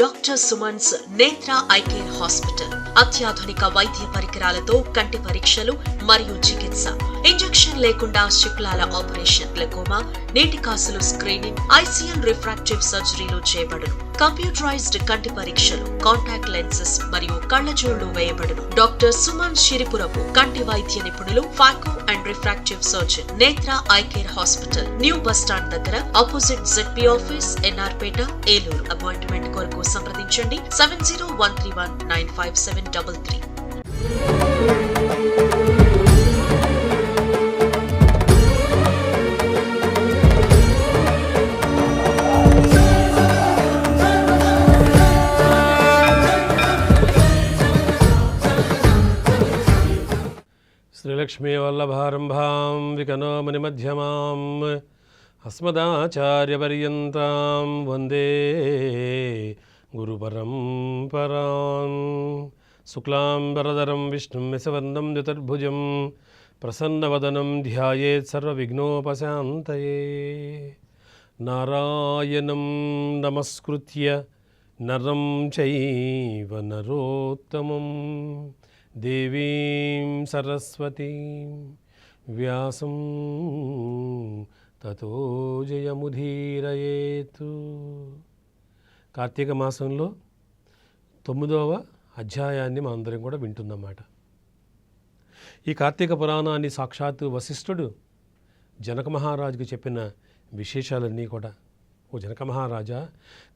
Doctor Suman's నేత్ర eye care hospital. అత్యాధునిక వైద్య పరికరాలతో కంటి పరీక్షలు మరియు చికిత్స. ఇంజెక్షన్ లేకుండా శుక్లాల ఆపరేషన్ గ్లకోమా నీటి కాసులు స్క్రీనింగ్ ఐసీఎల్ రిఫ్రాక్టివ్ సర్జరీలు చేయబడును. కంప్యూటరైజ్డ్ కంటి పరీక్షలు కాంటాక్ట్ లెన్సెస్ మరియు కళ్ళజోళ్ళు వేయబడును. డాక్టర్ సుమన్ షిరిపురపు కంటి వైద్య నిపుణులు phaco and refractive surgeon Netra eye care hospital new bus stand దగ్గర opposite ZP office NR Peta Eluru. Appointment కొరకు సంప్రదించండి seven zero one three one nine five seven double three. శ్రీలక్ష్మీవల్లభారంభాం వికనో మణిమధ్యమాం అస్మదాచార్యపర్యంతాం వందే గురుపరంపరాం శుక్లాం వరదరం విష్ణుం యశవర్ణం చతుర్భుజం ప్రసన్నవదనం ధ్యాయేత్ సర్వవిఘ్నోపశాంతయే నారాయణం నమస్కృత్య నరం చైవ నరోత్తమం దేవీం సరస్వతీం వ్యాసం తతో జయముధీరయేతు కార్తీక మాసంలో తొమ్మిదవ అధ్యాయాన్ని మనందరం కూడా వింటుందన్నమాట ఈ కార్తీక పురాణాన్ని సాక్షాత్తు వశిష్ఠుడు జనక మహారాజుకు చెప్పిన విశేషాలన్నీ కూడా. ఓ జనక మహారాజా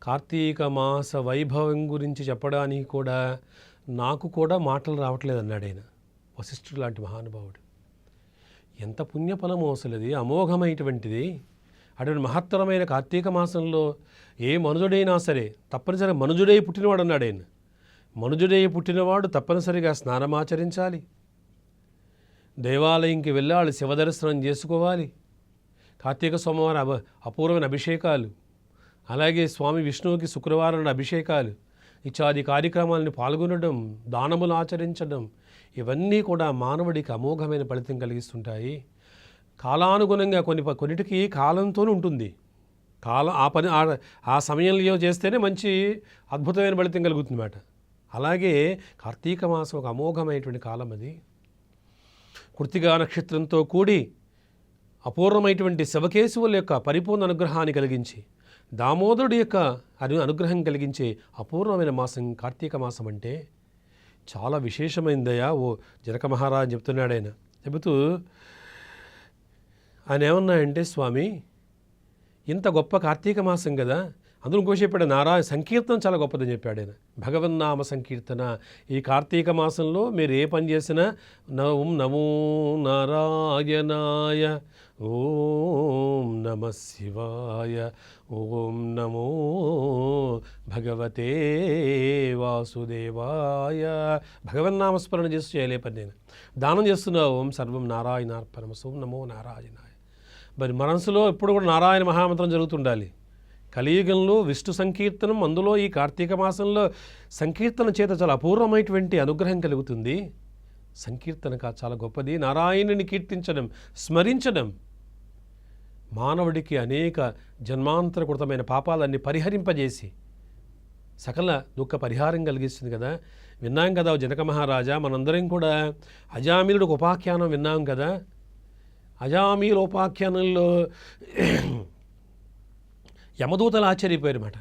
కార్తీక మాస వైభవం గురించి చెప్పడానికి కూడా నాకు కూడా మాటలు రావట్లేదు అన్నాడు ఆయన. వశిష్ఠుడు లాంటి మహానుభావుడు. ఎంత పుణ్యఫలమో అసలు అది అమోఘమైనటువంటిది. అటువంటి మహత్తరమైన కార్తీక మాసంలో ఏ మనుజుడైనా సరే తప్పనిసరిగా మనుజుడై పుట్టినవాడు అన్నాడు ఆయన. మనుజుడై పుట్టినవాడు తప్పనిసరిగా స్నానమాచరించాలి. దేవాలయంకి వెళ్ళాలి శివదర్శనం చేసుకోవాలి. కార్తీక సోమవారం అభ అపూర్వమైన అభిషేకాలు. అలాగే స్వామి విష్ణువుకి శుక్రవారం అభిషేకాలు. ఇత్యాది కార్యక్రమాలను పాల్గొనడం దానములు ఆచరించడం ఇవన్నీ కూడా మానవుడికి అమోఘమైన ఫలితం కలిగిస్తుంటాయి. కాలానుగుణంగా కొన్ని కొన్నిటికి కాలంతోనే ఉంటుంది. కాలం ఆ పని ఆ- ఆ సమయంలో చేస్తేనే మంచి అద్భుతమైన ఫలితం కలుగుతుందన్నమాట అలాగే కార్తీక మాసం ఒక అమోఘమైనటువంటి కాలం అది. కృతిగా నక్షత్రంతో కూడి అపూర్వమైనటువంటి శివకేశవుల యొక్క పరిపూర్ణ అనుగ్రహాన్ని కలిగించి దామోదరుడి యొక్క అను అనుగ్రహం కలిగించే అపూర్వమైన మాసం కార్తీక మాసం అంటే చాలా విశేషమైందయ్యా ఓ జనక మహారాజ్ చెప్తున్నాడు ఆయన. చెబుతూ ఆయన ఏమన్నాయంటే స్వామి ఇంత గొప్ప కార్తీక మాసం కదా అందులో ఇంకో చెప్పాడు నారాయణ సంకీర్తన చాలా గొప్పదని చెప్పాడు ఆయన. భగవన్నామ సంకీర్తన. ఈ కార్తీక మాసంలో మీరు ఏ పని చేసినా నవం నమో నారాయణాయ ఓం నమ శివాయ ఓం నమో భగవతే వాసుదేవాయ. భగవన్నామస్మరణ చేస్తూ చేయలే పని నేను. దానం చేస్తున్నావు ఓం సర్వం నారాయణార్పణమసు ఓం నమో నారాయణాయ. మరి మనసులో ఎప్పుడు కూడా నారాయణ మహామంత్రం జరుగుతుండాలి. కలియుగంలో విష్ణు సంకీర్తనం అందులో ఈ కార్తీక మాసంలో సంకీర్తన చేత చాలా అపూర్వమైనటువంటి అనుగ్రహం కలుగుతుంది. సంకీర్తన కా చాలా గొప్పది. నారాయణుని కీర్తించడం స్మరించడం మానవుడికి అనేక జన్మాంతరకృతమైన పాపాలన్నీ పరిహరింపజేసి సకల దుఃఖ పరిహారం కలిగిస్తుంది కదా. విన్నాం కదా జనక మహారాజా మనందరం కూడా అజామిలుడు ఉపాఖ్యానం విన్నాం కదా. అజామీల ఉపాఖ్యానంలో యమదూతలు ఆశ్చర్యపోయారన్నమాట.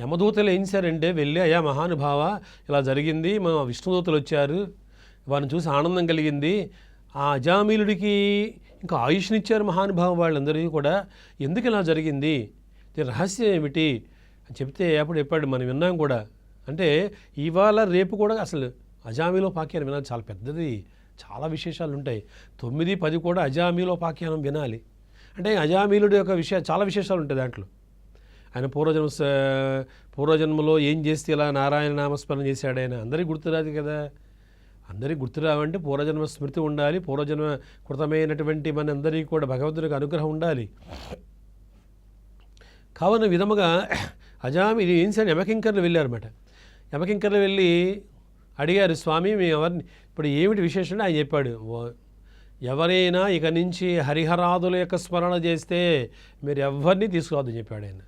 యమదూతలు ఏం చేశారంటే వెళ్ళి అయ్యా మహానుభావ ఇలా జరిగింది మా విష్ణుదూతలు వచ్చారు వారిని చూసి ఆనందం కలిగింది. ఆ అజామీలుడికి ఇంకా ఆయుష్నిచ్చారు మహానుభావ వాళ్ళందరికీ కూడా. ఎందుకు ఇలా జరిగింది? దీని రహస్యం ఏమిటి? అని చెప్తే అప్పుడు చెప్పాడు మనం విన్నాం కూడా. అంటే ఇవాళ రేపు కూడా అసలు అజామీలో పాఖ్యానం వినాలి చాలా పెద్దది చాలా విశేషాలు ఉంటాయి తొమ్మిది పది కూడా అజామీలో పాఖ్యానం వినాలి. అంటే అజామీలుడు యొక్క విషయ చాలా విశేషాలు ఉంటాయి దాంట్లో. ఆయన పూర్వజన్మ పూర్వజన్మలో ఏం చేస్తే ఇలా నారాయణ నామస్మరణ చేశాడు ఆయన? అందరికీ గుర్తురాదు కదా. అందరికీ గుర్తురావంటే పూర్వజన్మ స్మృతి ఉండాలి పూర్వజన్మ కృతమైనటువంటి మన అందరికీ కూడా భగవంతునికి అనుగ్రహం ఉండాలి. కావున విధముగా అజామి ఏం సరే యమకింకర్లు వెళ్ళారన్నమాట. యమకింకర్లు వెళ్ళి అడిగారు స్వామి మేము ఎవరిని ఇప్పుడు ఏమిటి విశేషం ఆయన చెప్పాడు. ఎవరైనా ఇక నుంచి హరిహరాదుల యొక్క స్మరణ చేస్తే మీరు ఎవరిని తీసుకురావద్దని చెప్పాడు ఆయన.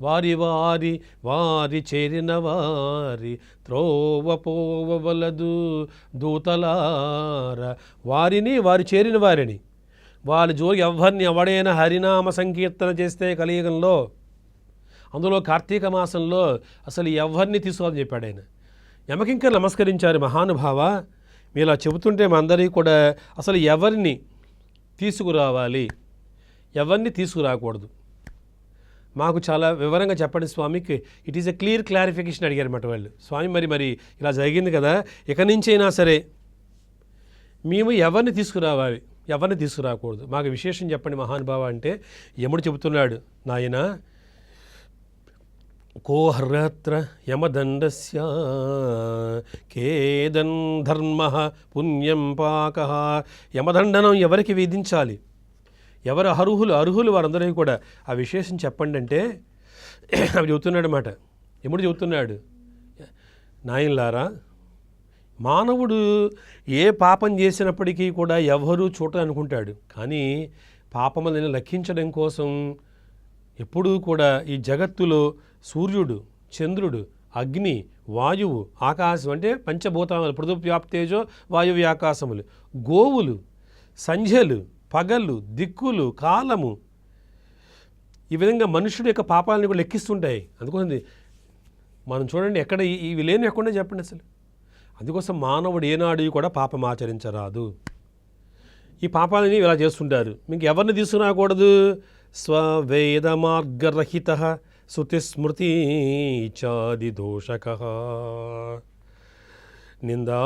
వారి వారి వారి చేరిన వారి త్రోవ పోవలదు దూతలార. వారిని వారి చేరిన వారిని. వారి జోలి ఎవరిని ఎవడైనా హరినామ సంకీర్తన చేస్తే కలియుగంలో అందులో కార్తీక మాసంలో అసలు ఎవరిని తీసుకోవాలని చెప్పాడు ఆయన. ఎమకింక నమస్కరించారు మహానుభావ మీరు ఇలా చెబుతుంటే మా అందరికీ కూడా అసలు ఎవరిని తీసుకురావాలి? ఎవరిని తీసుకురాకూడదు? మాకు చాలా వివరంగా చెప్పండి స్వామికి it is a clear clarification అడిగారన్నమాట వాళ్ళు. స్వామి మరి మరి ఇలా జరిగింది కదా ఇక నుంచైనా సరే మేము ఎవరిని తీసుకురావాలి? ఎవరిని తీసుకురాకూడదు? మాకు విశేషం చెప్పండి మహానుభావ అంటే యముడు చెబుతున్నాడు నాయన కోహర్రత్ర యమదండస్య కేదన్ ధర్మ పుణ్యం పాక యమదండనం ఎవరికి విధించాలి? ఎవరు అర్హులు? అర్హులు వారందరికీ కూడా ఆ విశేషం చెప్పండి అంటే అవి చెబుతున్నాడు అన్నమాట. ఎముడు చెబుతున్నాడు నాయనలారా మానవుడు ఏ పాపం చేసినప్పటికీ కూడా ఎవరు చూడాలనుకుంటాడు కానీ పాపములను లెక్కించడం కోసం ఎప్పుడూ కూడా ఈ జగత్తులో సూర్యుడు చంద్రుడు అగ్ని వాయువు ఆకాశం అంటే పంచభూతములు పృథువ్యాప్తేజో వాయువు ఆకాశములు గోవులు సంధ్యలు పగలు దిక్కులు కాలము ఈ విధంగా మనుషుడు యొక్క పాపాలను కూడా లెక్కిస్తుంటాయి. అందుకోసం మనం చూడండి ఎక్కడ ఇవి లేని ఎక్కడా చెప్పండి అసలు. అందుకోసం మానవుడు ఏనాడు కూడా పాపం ఆచరించరాదు. ఈ పాపాలని ఇలా చేస్తుంటారు. మీకు ఎవరిని తీసుకురాకూడదు? స్వవేదమార్గరహిత మార్గరహిత చాది నిందా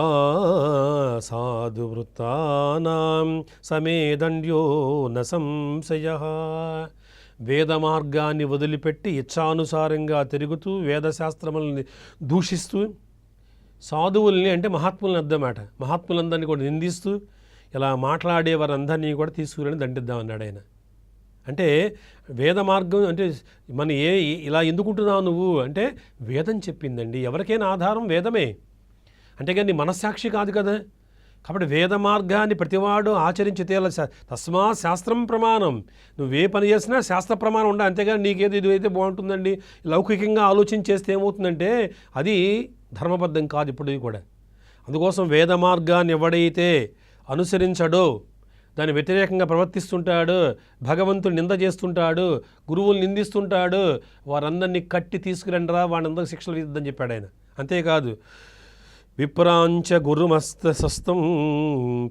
సాధు వృత్తానాం సమేదండ్యో న సంశయ. వేద మార్గాన్ని వదిలిపెట్టి ఇచ్ఛానుసారంగా తిరుగుతూ వేదశాస్త్రములని దూషిస్తూ సాధువుల్ని అంటే మహాత్ములని అర్థమాట మహాత్ములందరినీ కూడా నిందిస్తూ ఇలా మాట్లాడే వారందరినీ కూడా తీసుకురని దండిద్దామన్నాడు ఆయన. అంటే వేద మార్గం అంటే మన ఏ ఇలా ఎందుకుంటున్నావు నువ్వు? అంటే వేదం చెప్పిందండి. ఎవరికైనా ఆధారం వేదమే. అంటే కానీ మనస్సాక్షి కాదు కదా. కాబట్టి వేద మార్గాన్ని ప్రతివాడు ఆచరించి తేల తస్మా శాస్త్రం ప్రమాణం. నువ్వే పని చేసినా శాస్త్ర ప్రమాణం ఉండాలి. అంతేగాని నీకేది ఇది అయితే బాగుంటుందండి. లౌకికంగా ఆలోచన చేస్తే ఏమవుతుందంటే అది ధర్మబద్ధం కాదు ఇప్పుడు కూడా. అందుకోసం వేద మార్గాన్ని ఎవడైతే అనుసరించడో దాని వ్యతిరేకంగా ప్రవర్తిస్తుంటాడు భగవంతుడు నింద చేస్తుంటాడు గురువులు నిందిస్తుంటాడు వారందరినీ కట్టి తీసుకురండిరా వారందరికి శిక్షలు విద్దని చెప్పాడు ఆయన. అంతేకాదు విప్రాంచ గురుమస్తస్తం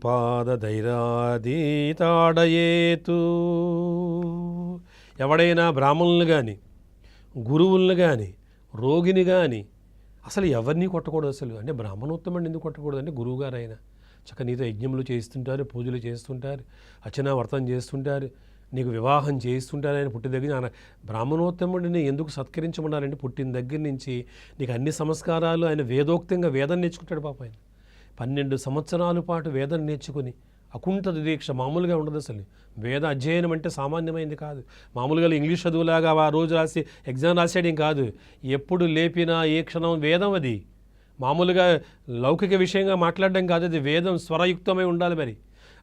పాదధైరాదీతాడయేతు. ఎవడైనా బ్రాహ్మణులు కానీ గురువులను కానీ రోగిని కానీ అసలు ఎవరిని కొట్టకూడదు అసలు? అంటే బ్రాహ్మణోత్తముడిని ఎందుకు కొట్టకూడదు? అంటే గురువుగారు అయినా చక్క నీతో యజ్ఞములు చేస్తుంటారు పూజలు చేస్తుంటారు అర్చనా వ్రతం చేస్తుంటారు నీకు వివాహం చేస్తుంటారు ఆయన పుట్టిన దగ్గర ఆయన బ్రాహ్మణోత్తముడిని ఎందుకు సత్కరించమన్నారంటే పుట్టిన దగ్గర నుంచి నీకు అన్ని సంస్కారాలు ఆయన వేదోక్తంగా వేదం నేర్చుకుంటాడు పాప ఆయన. పన్నెండు సంవత్సరాల పాటు వేదం నేర్చుకుని అకుంఠ దీక్ష మామూలుగా ఉండదు అసలు. వేద అధ్యయనం అంటే సామాన్యమైంది కాదు. మామూలుగా ఇంగ్లీష్ చదువులాగా ఆ రోజు రాసి ఎగ్జామ్ రాసేయడం కాదు. ఎప్పుడు లేపినా ఏ క్షణం వేదం అది. మామూలుగా లౌకిక విషయంగా మాట్లాడడం కాదు అది వేదం స్వరయుక్తమై ఉండాలి మరి.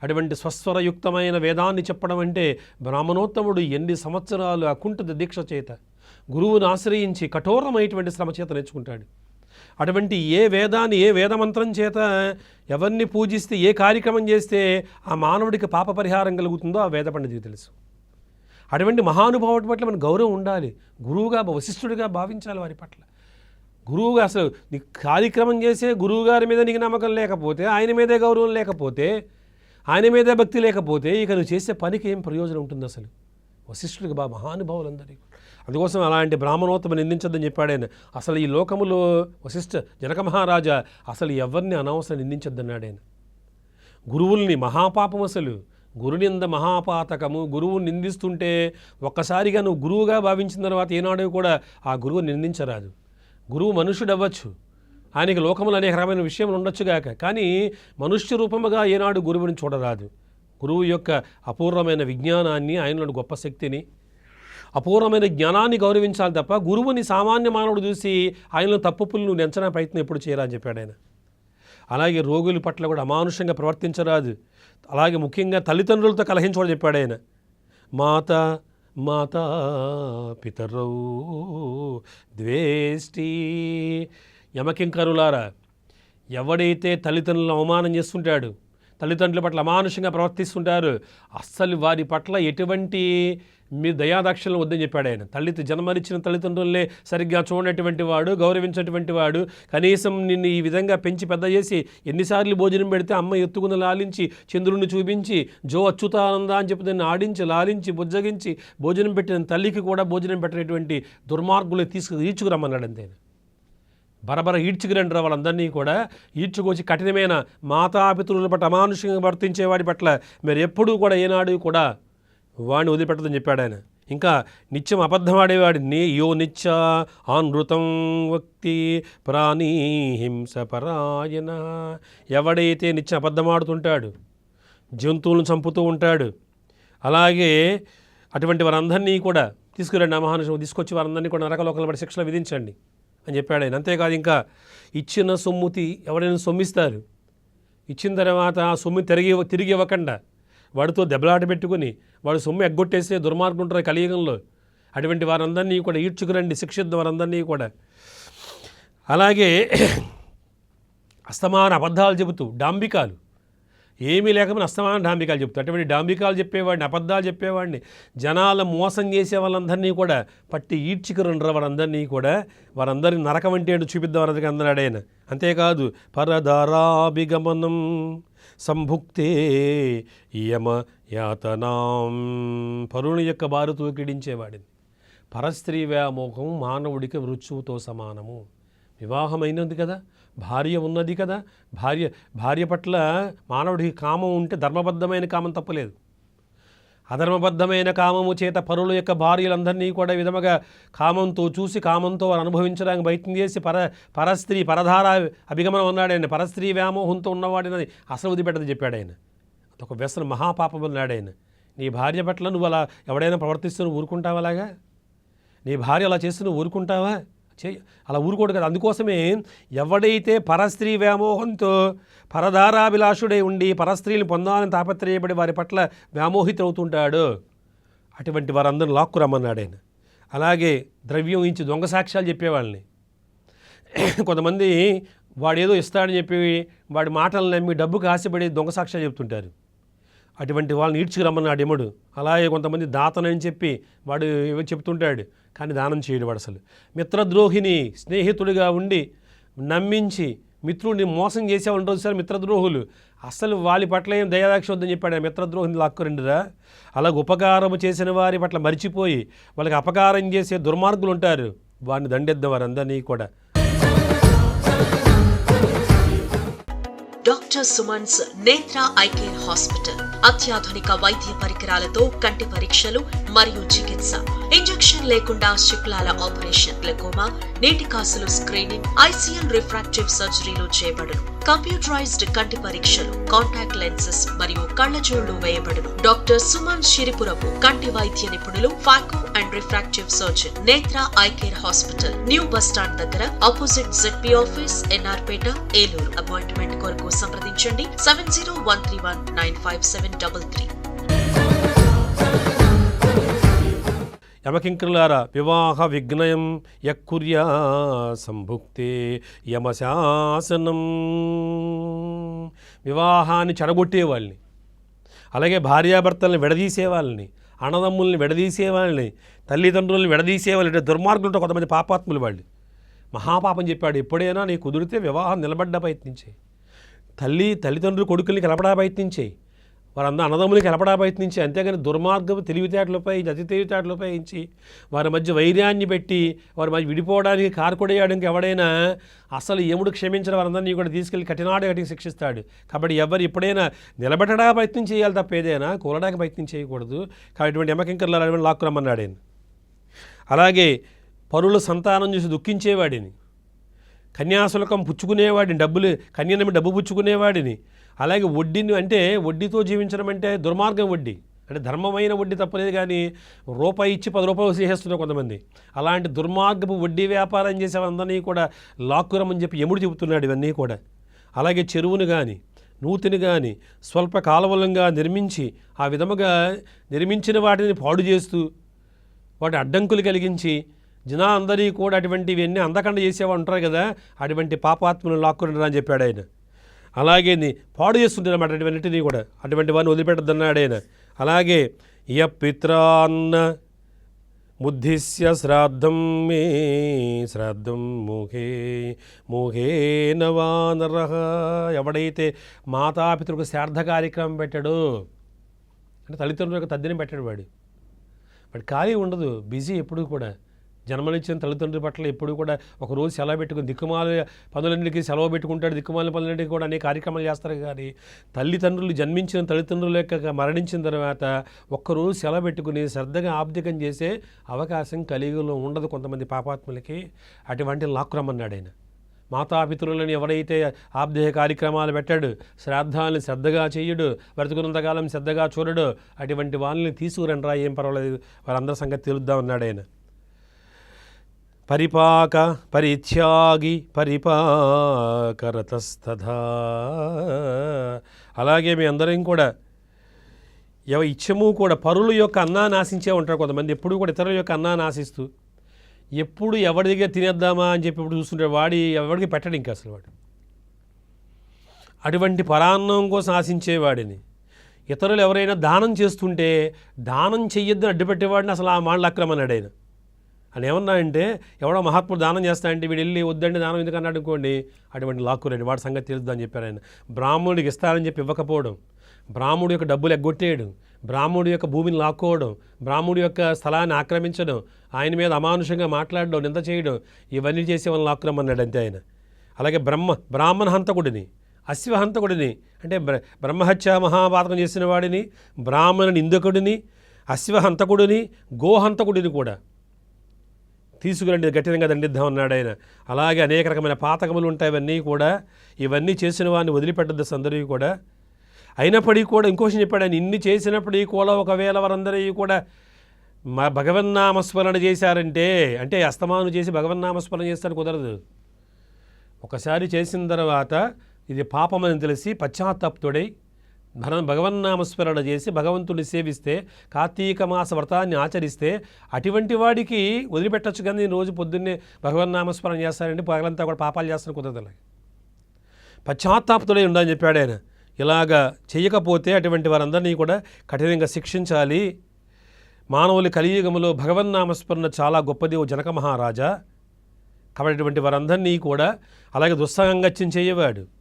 అటువంటి స్వస్వరయుక్తమైన వేదాన్ని చెప్పడం అంటే బ్రాహ్మణోత్తముడు ఎన్ని సంవత్సరాలు అకుంఠిత దీక్ష చేత గురువును ఆశ్రయించి కఠోరమైనటువంటి శ్రమ చేత నేర్చుకుంటాడు. అటువంటి ఏ వేదాన్ని ఏ వేదమంత్రం చేత ఎవరిని పూజిస్తే ఏ కార్యక్రమం చేస్తే ఆ మానవుడికి పాప పరిహారం కలుగుతుందో ఆ వేద పండితుడికి తెలుసు. అటువంటి మహానుభావుడి పట్ల మన గౌరవం ఉండాలి. గురువుగా వశిష్ఠుడిగా భావించాలి వారి పట్ల. గురువుగా అసలు నీకు కార్యక్రమం చేసే గురువు గారి మీద నీకు నమ్మకం లేకపోతే ఆయన మీదే గౌరవం లేకపోతే ఆయన మీదే భక్తి లేకపోతే ఇక నువ్వు చేసే పనికి ఏం ప్రయోజనం ఉంటుంది అసలు? వశిష్ఠుడికి బా మహానుభావులందరికీ. అందుకోసం అలాంటి బ్రాహ్మణోత్తమ నిందించద్దని చెప్పాడు ఆయన. అసలు ఈ లోకములో వశిష్ఠ జనక మహారాజా అసలు ఎవరిని అనవసరం నిందించద్దన్నాడు ఆయన. గురువుల్ని మహాపాపం అసలు. గురునింద మహాపాతకము. గురువుని నిందిస్తుంటే ఒక్కసారిగా నువ్వు గురువుగా భావించిన తర్వాత ఏనాడు కూడా ఆ గురువు నిందించరాదు. గురువు మనుషుడు అవ్వచ్చు ఆయనకి లోకములు అనేక రకమైన విషయములు ఉండొచ్చుగాక కానీ మనుష్య రూపముగా ఏనాడు గురువుని చూడరాదు. గురువు యొక్క అపూర్వమైన విజ్ఞానాన్ని ఆయనలోని గొప్ప శక్తిని అపూర్వమైన జ్ఞానాన్ని గౌరవించాలి తప్ప గురువుని సామాన్య మానవుడు చూసి ఆయనలో తప్పులు నువ్వు నెంచనా ప్రయత్నం ఎప్పుడు చేయరా అని చెప్పాడు ఆయన. అలాగే రోగుల పట్ల కూడా అమానుషంగా ప్రవర్తించరాదు. అలాగే ముఖ్యంగా తల్లిదండ్రులతో కలహించడం చెప్పాడు ఆయన. మాత మాతా పితరౌ ద్వేష్టి. యమకింకరులారా ఎవడైతే తల్లిదండ్రులను అవమానం చేస్తుంటాడు తల్లిదండ్రుల పట్ల అమానుషంగా ప్రవర్తిస్తుంటారు. అస్సలు వారి పట్ల ఎటువంటి మీ దయాదాక్షలు వద్దని చెప్పాడు ఆయన. తల్లి జన్మనిచ్చిన తల్లిదండ్రులనే సరిగ్గా చూడనటువంటి వాడు గౌరవించినటువంటి వాడు కనీసం నిన్ను ఈ విధంగా పెంచి పెద్ద చేసి ఎన్నిసార్లు భోజనం పెడితే అమ్మ ఎత్తుకుని లాలించి చంద్రుడిని చూపించి జో అచ్యుతానంద అని చెప్పి దాన్ని ఆడించి లాలించి బుజ్జగించి భోజనం పెట్టిన తల్లికి కూడా భోజనం పెట్టినటువంటి దుర్మార్గులు తీసుకు తీర్చుకురమ్మన్నాడు అంతే బరబర ఈడ్చుకురండి రా వాళ్ళందరినీ కూడా. ఈడ్చుకొచ్చి కఠినమైన మాతాపితృల పట్ల అమానుషంగా వర్తించేవాడి పట్ల మీరు ఎప్పుడూ కూడా ఏనాడు కూడా వాడిని వదిలిపెట్టదని చెప్పాడు ఆయన. ఇంకా నిత్యం అబద్ధమాడేవాడిని నీ యో నిత్య ఆనృతం వక్తి ప్రాణీ హింసపరాయణ ఎవడైతే నిత్యం అబద్ధమాడుతుంటాడు జంతువులను చంపుతూ ఉంటాడు అలాగే అటువంటి వారందరినీ కూడా తీసుకురండి అమహానుషం తీసుకొచ్చి వారందరినీ కూడా నరకలోకల పడి శిక్షలు విధించండి. అని చెప్పాడు ఆయన. అంతేకాదు ఇంకా ఇచ్చిన సొమ్ముతి ఎవరైనా సొమ్మిస్తారు. ఇచ్చిన తర్వాత ఆ సొమ్ము తిరిగి తిరిగి ఇవ్వకుండా వాడితో దెబ్బలాట పెట్టుకుని వాడు సొమ్ము ఎగ్గొట్టేసే దుర్మార్గం ఉంటారు కలియుగంలో. అటువంటి వారందరినీ కూడా ఈడ్చుకురండి శిక్షిద్దాం వారందరినీ కూడా. అలాగే అస్తమాన అబద్ధాలు చెబుతూ డాంబికాలు ఏమీ లేకపోయినా అస్తమానం డాంబికాలు చెప్తారు అటువంటి డాంబికాలు చెప్పేవాడిని అబద్ధాలు చెప్పేవాడిని జనాల మోసం చేసే వాళ్ళందరినీ కూడా పట్టి ఈడ్చికరుండ్ర వారందరినీ కూడా వారందరినీ నరకం అంటే ఏంటో చూపిద్దాం వారికి అందరాడు ఆయన. అంతేకాదు పరధరాభిగమనం సంభుక్తే యమ యాతనాం పరుణి యొక్క బారు తూకిడించేవాడిని పరస్త్రీ వ్యామోహం మానవుడికి మృత్యువుతో సమానము. వివాహమైనది కదా? భార్య ఉన్నది కదా భార్య భార్య పట్ల మానవుడికి కామం ఉంటే ధర్మబద్ధమైన కామం తప్పలేదు. అధర్మబద్ధమైన కామము చేత పరుల యొక్క భార్యలందరినీ కూడా విధముగా కామంతో చూసి కామంతో వారు అనుభవించడానికి ప్రయత్నం చేసి పర పరస్త్రీ పరధార అభిగమనం ఉన్నాడు ఆయన. పరస్త్రీ వ్యామోహంతో ఉన్నవాడినది అసలు వదిలిపెట్టదు చెప్పాడు ఆయన. అదొక వ్యసన మహాపాపం అన్నాడు ఆయన. నీ భార్య పట్ల నువ్వు అలా ఎవడైనా ప్రవర్తిస్తూ ఊరుకుంటావా అలాగా? నీ భార్య అలా చేస్తూ ఊరుకుంటావా? చే అలా ఊరుకోడు కదా. అందుకోసమే ఎవడైతే పరస్త్రీ వ్యామోహంతో పరదారాభిలాషుడై ఉండి పరస్త్రీని పొందాలని తాపత్రయపడి వారి పట్ల వ్యామోహితవుతుంటాడో అటువంటి వారందరిని లాక్కురమ్మన్నాడు ఆయన. అలాగే ద్రవ్యం ఇచ్చి దొంగ సాక్ష్యాలు చెప్పేవాళ్ళని. కొంతమంది వాడేదో ఇస్తాడని చెప్పి వాడి మాటలు నమ్మి డబ్బుకు ఆశపడి దొంగ సాక్ష్యాలు చెప్తుంటారు. అటువంటి వాళ్ళని ఈడ్చుకురమ్మన్నాడు యముడు. అలాగే కొంతమంది దాతనని చెప్పి వాడు ఏవో చెప్తుంటాడు. కానీ దానం చేయడు వాడు అసలు. మిత్రద్రోహిని స్నేహితుడిగా ఉండి నమ్మించి మిత్రుడిని మోసం చేసేవాళ్ళు సార్ మిత్రద్రోహులు. అసలు వాళ్ళ పట్ల ఏం దయాదాక్ష వద్దని చెప్పాడు ఆ మిత్రద్రోహిని లాక్కురండిరా. అలాగ ఉపకారం చేసిన వారి పట్ల మరిచిపోయి వాళ్ళకి అపకారం చేసే దుర్మార్గులు ఉంటారు. వారిని దండెద్దాం వారందరినీ కూడా. డాక్టర్ సుమన్స్ నేత్ర ఐకేర్ హాస్పిటల్. అత్యాధునిక వైద్య పరికరాలతో కంటి పరీక్షలు మరియు చికిత్స. ఇంజెక్షన్ లేకుండా శుక్లాల ఆపరేషన్ గ్లకోమా నీటి కాసులు స్క్రీనింగ్ ఐసీఎల్ రిఫ్రాక్టివ్ సర్జరీలు చేయబడును. కంప్యూటరైజ్డ్ కంటి పరీక్షలు కాంటాక్ట్ లెన్సెస్ మరియు కళ్ళజోళ్ళు వేయబడును. డాక్టర్ సుమన్ షిరిపురపు కంటి వైద్య నిపుణులు phaco and refractive surgeon Netra eye care hospital new bus stand దగ్గర opposite ZP office NR Peta Eluru. Appointment కొరకు సంప్రదించండి. Seven zero one three one nine five seven double three. యమకింకరులారా వివాహ విఘ్నయం యక్కుర్యా సంభుక్తే యమశాసనం. వివాహాన్ని చెడగొట్టే వాళ్ళని అలాగే భార్యాభర్తల్ని విడదీసే వాళ్ళని అన్నదమ్ముల్ని విడదీసే వాళ్ళని తల్లిదండ్రుల్ని విడదీసే అంటే దుర్మార్గులతో కొంతమంది పాపాత్ములు వాళ్ళు. మహాపాపం చెప్పాడు ఎప్పుడైనా నీ కుదిరితే వివాహం నిలబడ్డ ప్రయత్నించే. తల్లి తల్లిదండ్రులు కొడుకుల్ని కలపడా ప్రయత్నించేయి వారందరూ అన్నదమ్ములకి కలపడా ప్రయత్నించి అంతేగాని దుర్మార్గం తెలివితేటలపై అతి తెలివితేటలపై ఇచ్చి వారి మధ్య వైర్యాన్ని పెట్టి వారి మధ్య విడిపోవడానికి కారుకొడేయడానికి ఎవడైనా అసలు యముడు క్షమించిన వారందరినీ కూడా తీసుకెళ్ళి కఠినాడు కఠిన శిక్షిస్తాడు. కాబట్టి ఎవరు ఎప్పుడైనా నిలబెట్టడానికి ప్రయత్నం చేయాలి తప్ప ఏదైనా కూలడానికి ప్రయత్నం చేయకూడదు. కాబట్టి ఇటువంటి యమకింకర్లు లాక్కురమ్మన్నాడు ఆయన అలాగే పరుల సంతానం చూసి దుఃఖించేవాడిని. కన్యాశులకం పుచ్చుకునేవాడిని డబ్బులు కన్యనమి డబ్బు పుచ్చుకునేవాడిని. అలాగే వడ్డీని అంటే వడ్డీతో జీవించడం అంటే దుర్మార్గం వడ్డీ. అంటే ధర్మమైన వడ్డీ తప్పలేదు కానీ రూపాయి ఇచ్చి పది రూపాయలు చేసేస్తున్నారు కొంతమంది. అలాంటి దుర్మార్గపు వడ్డీ వ్యాపారం చేసే అందరినీ కూడా లాక్కురమని చెప్పి ఎముడు చెబుతున్నాడు ఇవన్నీ కూడా. అలాగే చెరువును కానీ నూతిని కానీ స్వల్ప కాలవలంగా నిర్మించి ఆ విధముగా నిర్మించిన వాటిని పాడు చేస్తూ వాటి అడ్డంకులు కలిగించి జనా అందరికీ కూడా అటువంటివన్నీ అందకుండా చేసేవాడు ఉంటారు కదా అటువంటి పాపాత్మను లాక్కుంటారు అని చెప్పాడు ఆయన. అలాగే నీ పాడు చేస్తుంటారన్నమాట అటువంటివన్నిటినీ కూడా. అటువంటి వాడిని వదిలిపెట్టద్దన్నాడు ఆయన అలాగే య పిత్రాన్న బుద్ధిస్య శ్రాద్ధం మే శ్రాద్ధం మోహే మోహేన వానరః ఎవడైతే మాతాపితృకు శ్రాద్ధ కార్యక్రమం పెట్టాడో అంటే తల్లిదండ్రులకు తద్దినం పెట్టాడు వాడు. వాడు ఖాళీ ఉండదు బిజీ ఎప్పుడు కూడా. జన్మనిచ్చిన తల్లిదండ్రుల పట్ల ఎప్పుడు కూడా ఒక రోజు సెలవు పెట్టుకుని దిక్కుమాల పనులన్నిటికీ సెలవు పెట్టుకుంటాడు. దిక్కుమాల పనులన్నిటికీ కూడా అనేక కార్యక్రమాలు చేస్తారు. కానీ తల్లిదండ్రులు జన్మించిన తల్లిదండ్రుల యొక్క మరణించిన తర్వాత ఒక్కరోజు సెలవు పెట్టుకుని శ్రద్ధగా ఆబ్దికం చేసే అవకాశం కలిగిలో ఉండదు కొంతమంది పాపాత్ములకి. అటువంటి లాక్రమన్నాడు ఆయన. మాతాపితరులను ఎవరైతే ఆబ్దేహ కార్యక్రమాలు పెట్టాడు శ్రాద్ధాలను శ్రద్ధగా చేయడు బ్రతుకున్నంతకాలం శ్రద్ధగా చూడడు అటువంటి వాళ్ళని తీసుకురండి రా ఏం పర్వాలేదు వారందరి సంగతి తెలుద్దామన్నాడు ఆయన. పరిపాక పరిత్యాగి పరిపాకరతస్తథా. అలాగే మీ అందరం కూడా ఎవ ఇచ్చము కూడా పరుల యొక్క అన్నాన్ని ఆశించే ఉంటారు కొంతమంది. ఎప్పుడు కూడా ఇతరుల యొక్క అన్నాన్ని ఆశిస్తూ ఎప్పుడు ఎవరి దగ్గర తినేద్దామా అని చెప్పి ఇప్పుడు చూస్తుంటే వాడి ఎవరికి పెట్టడు ఇంకా అసలు వాడు. అటువంటి పరాన్నం కోసం ఆశించేవాడిని. ఇతరులు ఎవరైనా దానం చేస్తుంటే దానం చెయ్యొద్దని అడ్డుపెట్టేవాడిని అసలు ఆ మాటలు అక్రమన్నాడు ఆయన. అని ఏమన్నా అంటే ఎవడో మహాత్ముడు దానం చేస్తాయంటే వీడు వెళ్ళి వద్దండి దానం ఎందుకు అన్నాడు అనుకోండి అటువంటి లాక్కురండి వాడి సంగతి తెలుద్దని చెప్పారు ఆయన. బ్రాహ్మణుడికి ఇస్తారని చెప్పి ఇవ్వకపోవడం బ్రాహ్మణుడి యొక్క డబ్బులు ఎగ్గొట్టేయడం బ్రాహ్మణుడి యొక్క భూమిని లాక్కోవడం బ్రాహ్మణుడి యొక్క స్థలాన్ని ఆక్రమించడం ఆయన మీద అమానుషంగా మాట్లాడడం నింద చేయడం ఇవన్నీ చేసే వాళ్ళని లాక్కురమ్మన్నాడు అంతే ఆయన. అలాగే బ్రహ్మ బ్రాహ్మణ హంతకుడిని అశ్వహంతకుడిని అంటే బ్ర బ్రహ్మహత్య మహాపాతకం చేసిన వాడిని బ్రాహ్మణ నిందకుడిని అశ్వహంతకుడిని గోహంతకుడిని కూడా తీసుకురండి కఠినంగా దండిద్దాం అన్నాడు ఆయన. అలాగే అనేక రకమైన పాతకములు ఉంటాయి ఇవన్నీ కూడా. ఇవన్నీ చేసిన వాడిని వదిలిపెట్టద్దు అందరివి కూడా. అయినప్పటికీ కూడా ఇంకో విషయం చెప్పాడు ఆయన ఇన్ని చేసినప్పటికీ కూడా ఒకవేళ వారందరివి కూడా మా భగవన్నామస్మరణ చేశారంటే అంటే అస్తమాను చేసి భగవన్నామస్మరణ చేస్తాను కుదరదు. ఒకసారి చేసిన తర్వాత ఇది పాపమని తెలిసి పశ్చాత్తాప్తుడై భర భగవన్నామస్మరణ చేసి భగవంతుని సేవిస్తే కార్తీక మాస వ్రతాన్ని ఆచరిస్తే అటువంటి వాడికి వదిలిపెట్టచ్చు కానీ నేను రోజు పొద్దున్నే భగవన్నామస్మరణ చేస్తానండి పగలంతా కూడా పాపాలు చేస్తాను కుదరదు అలాగే. పశ్చాత్తాప్తుడై ఉండని చెప్పాడు ఆయన. ఇలాగా చేయకపోతే అటువంటి వారందరినీ కూడా కఠినంగా శిక్షించాలి. మానవులు కలియుగములో భగవన్నామస్మరణ చాలా గొప్పది ఓ జనక మహారాజా. కాబట్టి అటువంటి వారందరినీ కూడా అలాగే దుస్సంగత్యం చేయవాడు.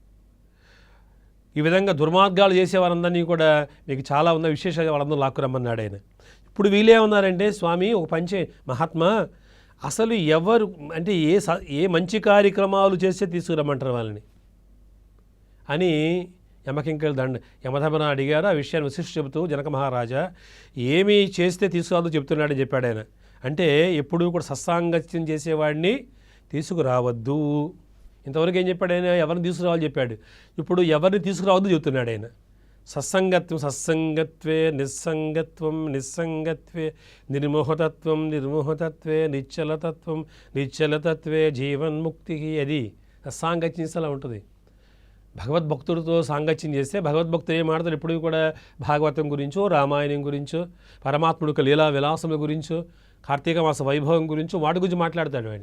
ఈ విధంగా దుర్మార్గాలు చేసే వారందరినీ కూడా మీకు చాలా ఉన్న విశేషాలు వాళ్ళందరూ లాక్కురమ్మన్నాడు ఆయన. ఇప్పుడు వీళ్ళేమన్నారంటే స్వామి ఒక పంచే మహాత్మా అసలు ఎవరు అంటే ఏ స- ఏ మంచి కార్యక్రమాలు చేస్తే తీసుకురమ్మంటారు వాళ్ళని? అని యమకింకలు దండ యమధర్మన అడిగారు. ఆ విషయాన్ని విశిష్ట చెబుతూ జనక మహారాజా ఏమి చేస్తే తీసుకురాదు చెప్తున్నాడని చెప్పాడు ఆయన. అంటే ఎప్పుడూ కూడా సత్సాంగత్యం చేసేవాడిని తీసుకురావద్దు. ఇంతవరకు ఏం చెప్పాడు ఆయన? ఎవరిని తీసుకురావాలి చెప్పాడు. ఇప్పుడు ఎవరిని తీసుకురావద్దు చెప్తున్నాడు ఆయన. సత్సంగత్వం సత్సంగత్వే నిస్సంగత్వం నిస్సంగత్వే నిర్మోహతత్వం నిర్మోహతత్వే నిశ్చలతత్వం నిశ్చలతత్వే జీవన్ముక్తి అది. సత్సాంగత్యం అలా ఉంటుంది. భగవద్భక్తుడితో సాంగత్యం చేస్తే భగవద్భక్తుడు ఏం మాడతారు ఎప్పుడు కూడా భాగవతం గురించో రామాయణం గురించో పరమాత్ముడు యొక్క లీలా విలాసముల గురించో కార్తీక మాస వైభవం గురించో వాటి గురించి మాట్లాడతాడు ఆయన.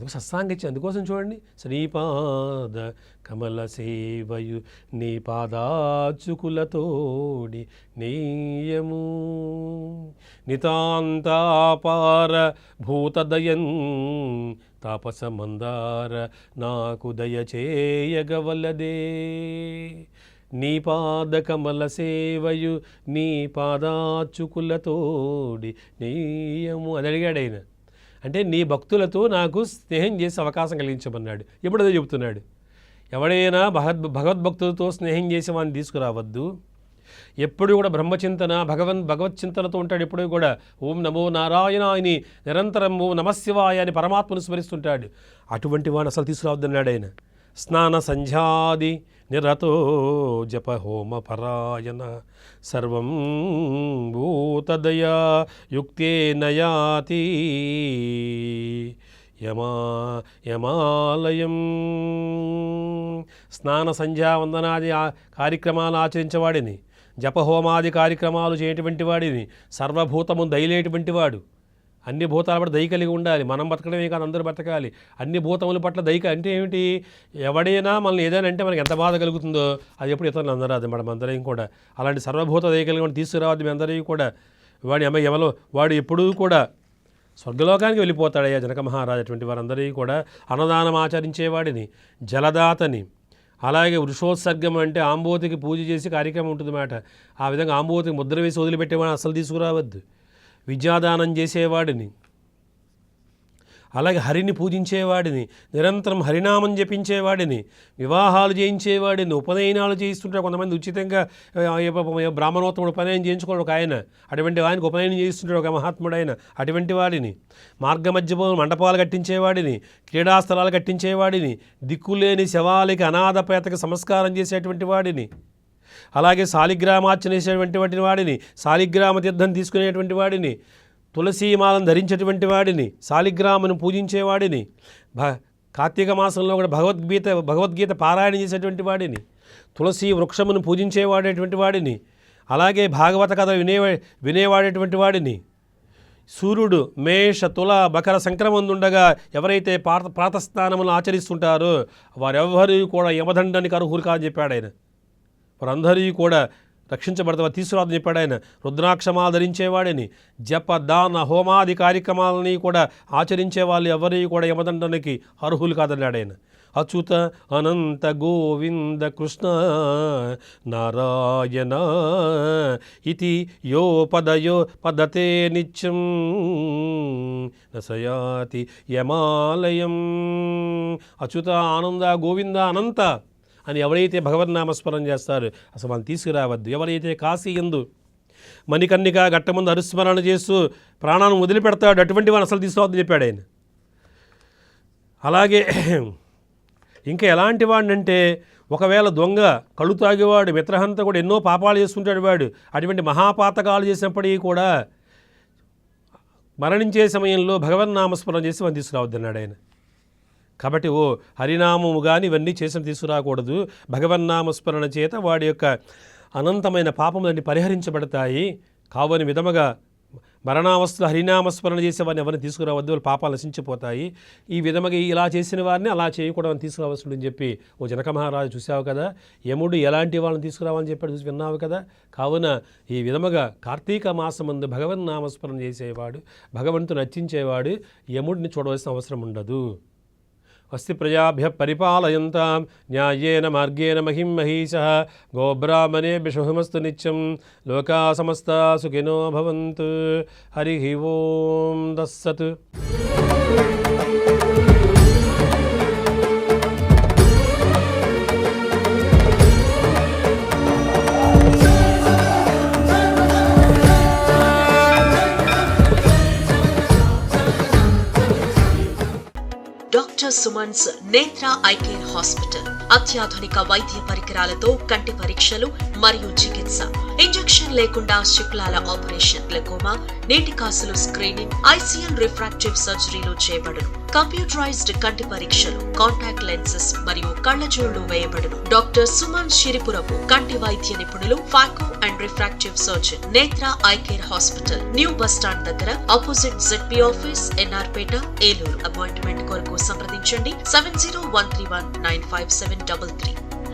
అందుకు సత్సాంగత్యం అందుకోసం చూడండి. శ్రీపాద కమల సేవయు నీ పాదాచుకులతోడి నేయము. నితాంతాపార భూతదయన్ తాపస మందార నాకు దయచేయగవలదే. నీ పాద కమల సేవయు నీ పాదాచుకులతోడి నేయము. అని అడిగాడు ఆయన. అంటే నీ భక్తులతో నాకు స్నేహం చేసే అవకాశం కలిగించమన్నాడు. ఎప్పుడదో అదే చెబుతున్నాడు. ఎవడైనా భగవద్ భగవద్భక్తులతో స్నేహం చేసే వాడిని తీసుకురావద్దు. ఎప్పుడు కూడా బ్రహ్మచింతన భగవన్ భగవచ్చింతనతో ఉంటాడు. ఎప్పుడు కూడా ఓం నమో నారాయణ అని నిరంతరం ఓం నమశివాయ అని పరమాత్మను స్మరిస్తుంటాడు. అటువంటి వాడిని అసలు తీసుకురావద్దన్నాడు ఆయన. స్నాన సంధ్యాది నిరతో జప హోమ పరాయణ సర్వం భూతదయా యుక్తే నయాతి యమా యమాలయం. స్నాన సంధ్యావందనాది కార్యక్రమాలు ఆచరించేవాడిని. జపహోమాది కార్యక్రమాలు చేయటువంటి వాడిని. సర్వభూతము దయలేటువంటి వాడు. అన్ని భూతాల పట్ల దయ కలిగి ఉండాలి. మనం బతకడమే కాదు అందరూ బతకాలి. అన్ని భూతముల పట్ల దయ అంటే ఏమిటి? ఎవడైనా మనల్ని ఏదైనా అంటే మనకి ఎంత బాధ కలుగుతుందో అది ఎప్పుడు ఇతరులు అందరూ అది మనం అందరం కూడా. అలాంటి సర్వభూత దయ కలిగి తీసుకురావద్దు మీ అందరికీ కూడా. వాడి అమ్మ ఎవరో వాడు ఎప్పుడూ కూడా స్వర్గలోకానికి వెళ్ళిపోతాడయ్యా జనక మహారాజు అటువంటి వారందరికీ కూడా. అన్నదానం ఆచరించేవాడిని జలదాతని. అలాగే వృషోత్సర్గం అంటే ఆంబోతికి పూజ చేసి కార్యక్రమం ఉంటుంది మాట. ఆ విధంగా ఆంబోతికి ముద్ర వేసి వదిలిపెట్టేవాడిని అసలు తీసుకురావద్దు. విద్యాదానం చేసేవాడిని. అలాగే హరిని పూజించేవాడిని నిరంతరం హరినామం జపించేవాడిని వివాహాలు చేయించేవాడిని ఉపనయనాలు చేయిస్తుంటారు కొంతమంది ఉచితంగా బ్రాహ్మణోత్తముడు ఉపనయనం చేయించుకోడు ఒక ఆయన. అటువంటి ఆయనకు ఉపనయనం చేయిస్తుంటాడు ఒక మహాత్ముడైన అటువంటి వాడిని. మార్గమధ్యపు మండపాలు కట్టించేవాడిని క్రీడాస్థలాలు కట్టించేవాడిని దిక్కులేని శవాలకి అనాథ పేతకి సంస్కారం చేసేటువంటి వాడిని. అలాగే శాలిగ్రామార్చన చేసేటువంటి వాడిని శాలిగ్రామ తీర్థం తీసుకునేటువంటి వాడిని తులసీమాలను ధరించేటువంటి వాడిని శాలిగ్రామను పూజించేవాడిని భ కార్తీక మాసంలో కూడా భగవద్గీత భగవద్గీత పారాయణ చేసేటువంటి వాడిని తులసి వృక్షమును పూజించేవాడేటువంటి వాడిని అలాగే భాగవత కథ వినే వినేవాడేటువంటి వాడిని. సూర్యుడు మేష తుల మకర సంక్రమందుండగా ఎవరైతే పాత ప్రాతస్థానములు ఆచరిస్తుంటారో వారెవ్వరూ కూడా యమదండానికి అర్హులు కాదని చెప్పాడు ఆయన. వారందరూ కూడా రక్షించబడతారు తీసుకురాదని చెప్పాడు ఆయన. రుద్రాక్షమాల జప దాన హోమాది కార్యక్రమాలని కూడా ఆచరించే వాళ్ళు ఎవరి కూడా యమదండనికి అర్హులు కాదన్నాడు ఆయన. అచ్యుత అనంత గోవింద కృష్ణ నారాయణ ఇది యో పదయో పదతే నిత్యం నసయాతి యమాలయం. అచ్యుత ఆనంద గోవింద అనంత అని ఎవరైతే భగవన్నామస్మరణ చేస్తారో అసలు మనం తీసుకురావద్దు. ఎవరైతే కాశీ ఎందు మణికన్నిక గట్టముందు అనుస్మరణ చేస్తూ ప్రాణాలను వదిలిపెడతాడు అటువంటి వాడిని అసలు తీసుకోవద్దని చెప్పాడు ఆయన. అలాగే ఇంకా ఎలాంటి వాడినంటే ఒకవేళ దొంగ కళ్ళు తాగేవాడు మిత్రహంత కూడా ఎన్నో పాపాలు చేసుకుంటాడు వాడు. అటువంటి మహాపాతకాలు చేసినప్పటికీ కూడా మరణించే సమయంలో భగవన్నామస్మరణ చేసి మనం తీసుకురావద్దన్నాడు ఆయన. కాబట్టి ఓ హరినామము కానీ ఇవన్నీ చేసిన తీసుకురాకూడదు. భగవన్నామస్మరణ చేత వాడి యొక్క అనంతమైన పాపములన్నీ పరిహరించబడతాయి. కావని విధముగా మరణావస్థ హరినామస్మరణ చేసే వారిని ఎవరిని తీసుకురావద్దు వాళ్ళ పాపాలు నశించిపోతాయి. ఈ విధముగా ఇలా చేసిన వారిని అలా చేయకూడదని తీసుకురావాల్సింది అని చెప్పి ఓ జనక మహారాజు చూసావు కదా? యముడు ఎలాంటి వాళ్ళని తీసుకురావాలని చెప్పాడు చూసి విన్నావు కదా? కావున ఈ విధముగా కార్తీక మాసమందు భగవన్ నామస్మరణ చేసేవాడు భగవంతుని నచ్చించేవాడు యముడిని చూడవలసిన అవసరం ఉండదు. అస్తి ప్రజాభ్య పరిపాలయంతాం న్యాయేన మార్గేణ మహిం మహీశ గోబ్రాహ్మణేభ్య శుభమస్తు నిత్యం లోకా సమస్త సుఖినో భవంతు. హరి ఓం దస్సత్ డాక్టర్ సుమన్స్ నేత్ర ఐకేర్ హాస్పిటల్. అత్యాధునిక వైద్య పరికరాలతో కంటి పరీక్షలు మరియు చికిత్స. ఇంజెక్షన్ లేకుండా శుక్లాల ఆపరేషన్ గ్లకోమా నీటి కాసులు స్క్రీనింగ్ ఐసీఎల్ రిఫ్రాక్టివ్ సర్జరీలు చేయబడును. కంప్యూటరైజ్డ్ కంటి పరీక్షలు కాంటాక్ట్ లెన్సెస్ మరియు కళ్ళజోళ్ళు వేయబడును. డాక్టర్ సుమన్ షిరిపురపు కంటి వైద్య నిపుణులు phaco and refractive surgeon Netra eye care hospital new bus stand దగ్గర opposite ZP office NR Peta Eluru. Appointment కొరకు సంప్రదించండి seven zero one three one nine five seven double three.